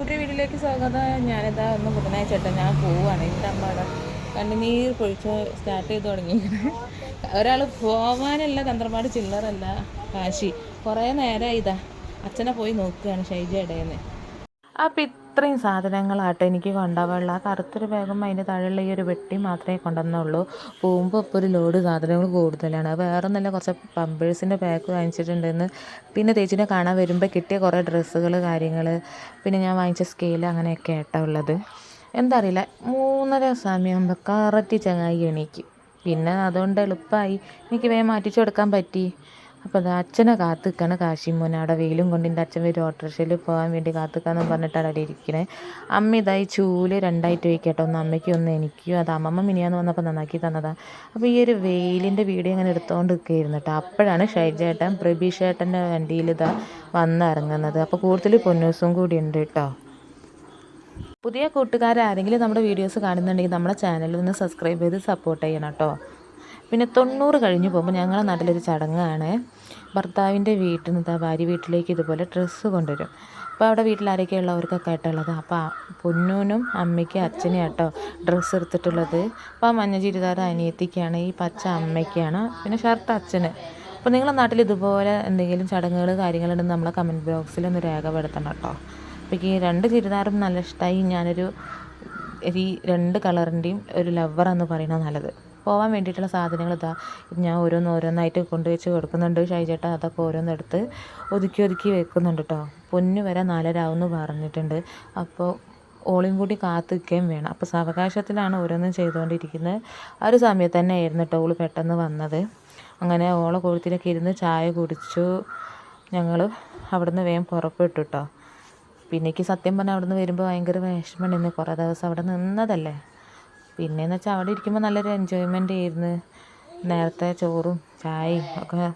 പുതിയ വീട്ടിലേക്ക് സ്വാഗതം. ഞാനിതാ ഒന്ന് ബുധനാഴ്ച ചേട്ടാ ഞാൻ പോവാണ്. എന്റെ അമ്മ അവിടെ കണ്ണുനീർ പൊഴിച്ച് സ്റ്റാർട്ട് ചെയ്ത് തുടങ്ങി ഒരാൾ പോവാനല്ല തന്ത്രമാട് ചില്ലറല്ല കാശി. കുറേ നേരം ഇതാ. അച്ഛനെ പോയി നോക്കുകയാണ് ഷൈജ ഇടയെന്ന് അപ്പം ഇത്രയും സാധനങ്ങളാട്ടെ എനിക്ക് കൊണ്ടുപോകാനുള്ള. ആ കറുത്തൊരു ബാഗും അതിന്റെ താഴെയുള്ള ഈ ഒരു വെട്ടി മാത്രമേ കൊണ്ടുവന്നുള്ളൂ. പോകുമ്പോൾ ഇപ്പോൾ ഒരു ലോഡ് സാധനങ്ങൾ കൂടുതലാണ്. വേറെ നല്ല കുറച്ച് പമ്പേഴ്സിന്റെ പാക്ക് വാങ്ങിച്ചിട്ടുണ്ടെന്ന്. പിന്നെ ചേച്ചിനെ കാണാൻ വരുമ്പോൾ കിട്ടിയ കുറേ ഡ്രസ്സുകൾ കാര്യങ്ങൾ പിന്നെ ഞാൻ വാങ്ങിച്ച സ്കെയിൽ അങ്ങനെയൊക്കെ ആയിട്ടാണ് ഉള്ളത്. എന്താ അറിയില്ല മൂന്നര സമയമാകുമ്പോൾ കറക്റ്റ് ചങ്ങായി എണീക്കും. പിന്നെ അതുകൊണ്ട് എളുപ്പമായി എനിക്ക് വേഗം മാറ്റിച്ചു കൊടുക്കാൻ പറ്റി. അപ്പോൾ അത് അച്ഛനെ കാത്തുക്കാണ് കാശിമോൻ അവിടെ വെയിലും കൊണ്ട് എന്റെ അച്ഛൻ വരും ഓട്ടോറിക്ഷയിൽ പോകാൻ വേണ്ടി കാത്തുക്കാന്ന് പറഞ്ഞിട്ടാണ് അവിടെ ഇരിക്കണേ. അമ്മ ഇതായി ചൂൽ രണ്ടായിട്ട് വയ്ക്കട്ടെ ഒന്ന് അമ്മയ്ക്കും ഒന്ന് എനിക്കും. അത് അമ്മമ്മ മിനിയാന്ന് വന്നപ്പോൾ നന്നാക്കി തന്നതാണ് അപ്പോൾ ഈ ഒരു വെയിലിന്റെ വീഡിയോ ഇങ്ങനെ എടുത്തുകൊണ്ട് നിൽക്കുകയായിരുന്നു കേട്ടോ. അപ്പോഴാണ് ഷൈജേട്ടൻ പ്രബീഷേട്ടന്റെ വണ്ടിയിൽ ഇതാ വന്നിറങ്ങുന്നത് അപ്പോൾ കൂടുതൽ പൊന്നൂസും കൂടി ഉണ്ട് കേട്ടോ. പുതിയ കൂട്ടുകാരാരെങ്കിലും നമ്മുടെ വീഡിയോസ് കാണുന്നുണ്ടെങ്കിൽ നമ്മുടെ ചാനലിൽ ഒന്ന് സബ്സ്ക്രൈബ് ചെയ്ത് സപ്പോർട്ട് ചെയ്യണം കേട്ടോ. പിന്നെ തൊണ്ണൂറ് കഴിഞ്ഞ് പോകുമ്പോൾ ഞങ്ങളുടെ നാട്ടിലൊരു ചടങ്ങാണ്. ഭർത്താവിന്റെ വീട്ടിൽ നിന്ന് ഭാര്യ വീട്ടിലേക്ക് ഇതുപോലെ ഡ്രസ്സ് കൊണ്ടുവരും. അപ്പോൾ അവിടെ വീട്ടിൽ ആരൊക്കെയുള്ളവർക്കൊക്കെ ആയിട്ടുള്ളത് അപ്പോൾ പൊന്നൂനും അമ്മയ്ക്കും അച്ഛനും കേട്ടോ ഡ്രസ്സ് എടുത്തിട്ടുള്ളത്. അപ്പോൾ മഞ്ഞ ചുരിദാർ അനിയത്തിക്കാണ് ഈ പച്ച അമ്മയ്ക്കാണ് പിന്നെ ഷർട്ട് അച്ഛന്. അപ്പോൾ നിങ്ങളുടെ നാട്ടിൽ ഇതുപോലെ എന്തെങ്കിലും ചടങ്ങുകൾ കാര്യങ്ങളുണ്ടെന്ന് നമ്മളെ കമന്റ് ബോക്സിൽ ഒന്ന് രേഖപ്പെടുത്തണം കേട്ടോ. അപ്പോൾ ഈ രണ്ട് ചുരിദാറും നല്ല ഇഷ്ടമായി ഞാനൊരു ഈ രണ്ട് കളറിന്റെയും ഒരു ലവർ എന്ന് പറയുന്നത് നല്ലത്. പോകാൻ വേണ്ടിയിട്ടുള്ള സാധനങ്ങൾ ഇതാ. ഞാൻ ഓരോന്ന് ഓരോന്നായിട്ട് കൊണ്ടുവച്ച് കൊടുക്കുന്നുണ്ട്. ഷൈജേട്ട അതൊക്കെ ഓരോന്നെടുത്ത് ഒതുക്കി ഒതുക്കി വെക്കുന്നുണ്ട് കേട്ടോ പൊന്നു വരെ നാലരാവെന്ന് പറഞ്ഞിട്ടുണ്ട്. അപ്പോൾ ഓളിയും കൂടി കാത്തു നിൽക്കുകയും വേണം. അപ്പോൾ സാവകാശത്തിലാണ് ഓരോന്നും ചെയ്തുകൊണ്ടിരിക്കുന്നത്. ആ ഒരു സമയത്ത് തന്നെ ആയിരുന്നു കേട്ടോ ഓൾ പെട്ടെന്ന് വന്നത്. അങ്ങനെ ഓളെ കൊഴുത്തിലൊക്കെ ഇരുന്ന് ചായ കുടിച്ചു. ഞങ്ങൾ അവിടുന്ന് വേഗം പുറപ്പെട്ടു കേട്ടോ പിന്നെ സത്യം പറഞ്ഞാൽ അവിടുന്ന് വരുമ്പോൾ ഭയങ്കര വിഷമമുണ്ടായിരുന്നു കുറേ ദിവസം അവിടെ നിന്നതല്ലേ? പിന്നെയെന്ന് വെച്ചാൽ അവിടെ ഇരിക്കുമ്പോൾ നല്ലൊരു എൻജോയ്മെന്റ് ആയിരുന്നു. നേരത്തെ ചോറും ചായയും ഒക്കെ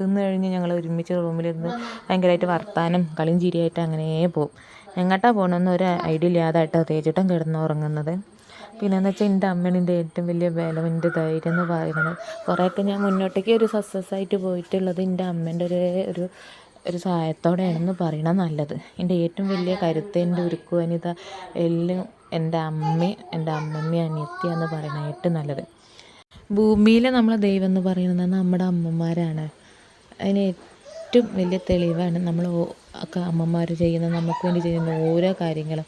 തിന്നു കഴിഞ്ഞ് ഞങ്ങൾ ഒരുമിച്ച് റൂമിലിരുന്ന് ഭയങ്കരമായിട്ട് വർത്താനം കളിയും ചിരിയായിട്ട് അങ്ങനെ പോകും എങ്ങോട്ടാണ് പോകണമെന്ന് ഒരു ഐഡിയ ഇല്ലാതായിട്ടാണ് തേച്ചിട്ടം കിടന്നുറങ്ങുന്നത്. പിന്നെയെന്ന് വെച്ചാൽ എന്റെ അമ്മയാണ് എന്റെ ഏറ്റവും വലിയ ബലം എന്റെ ധൈര്യം എന്ന് പറയുന്നത്. കുറേയൊക്കെ ഞാൻ മുന്നോട്ടേക്ക് ഒരു സക്സസ് ആയിട്ട് പോയിട്ടുള്ളത് എന്റെ അമ്മേന്റെ ഒരു ഒരു ഒരു സഹായത്തോടെയാണെന്ന് പറയണത് നല്ലത്. എന്റെ ഏറ്റവും വലിയ കരുത്ത് എന്റെ ഉരുക്കു വനിത എല്ലാം എന്റെ അമ്മയും എന്റെ അമ്മമ്മയും അനിയത്തിയാന്ന് പറയണ ഏറ്റവും നല്ലത്. ഭൂമിയിലെ നമ്മളെ ദൈവം എന്ന് പറയുന്നത് നമ്മുടെ അമ്മമാരാണ്. അതിന് ഏറ്റവും വലിയ തെളിവാണ് നമ്മൾ ഒക്കെ അമ്മമാർ ചെയ്യുന്ന നമുക്ക് വേണ്ടി ചെയ്യുന്ന ഓരോ കാര്യങ്ങളും.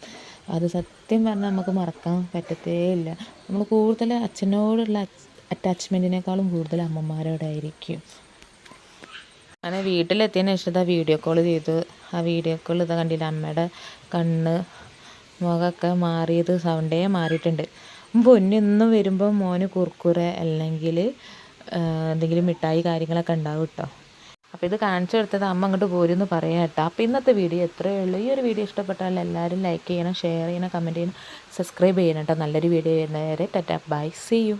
അത് സത്യം പറഞ്ഞാൽ നമുക്ക് മറക്കാൻ പറ്റത്തേ ഇല്ല. നമ്മൾ കൂടുതൽ അച്ഛനോടുള്ള അറ്റാച്ച്മെന്റിനേക്കാളും കൂടുതൽ അമ്മമാരോടായിരിക്കും. അങ്ങനെ വീട്ടിലെത്തിയതിന് ശേഷം ഇതാ വീഡിയോ കോൾ ചെയ്തു. ആ വീഡിയോ കോൾ ഇതാ കണ്ടില്ല? അമ്മയുടെ കണ്ണ് മുഖമൊക്കെ മാറിയത് സൗണ്ടേ മാറിയിട്ടുണ്ട്. പൊന്നെന്നും വരുമ്പോൾ മോന് കുർക്കുര അല്ലെങ്കിൽ എന്തെങ്കിലും മിഠായി കാര്യങ്ങളൊക്കെ ഉണ്ടാവും കേട്ടോ. അപ്പോൾ ഇത് കാണിച്ചു കൊടുത്തത് അമ്മ അങ്ങോട്ട് പോരുമെന്ന് പറയാം കേട്ടോ. അപ്പോൾ ഇന്നത്തെ വീഡിയോ എത്രയേ ഉള്ളൂ. ഈ ഒരു വീഡിയോ ഇഷ്ടപ്പെട്ടാൽ എല്ലാവരും ലൈക്ക് ചെയ്യണം ഷെയർ ചെയ്യണം കമന്റ് ചെയ്യണം സബ്സ്ക്രൈബ് ചെയ്യണം കേട്ടോ. നല്ലൊരു വീഡിയോ വരുന്നവരെ ടാറ്റാ ബൈ സി യു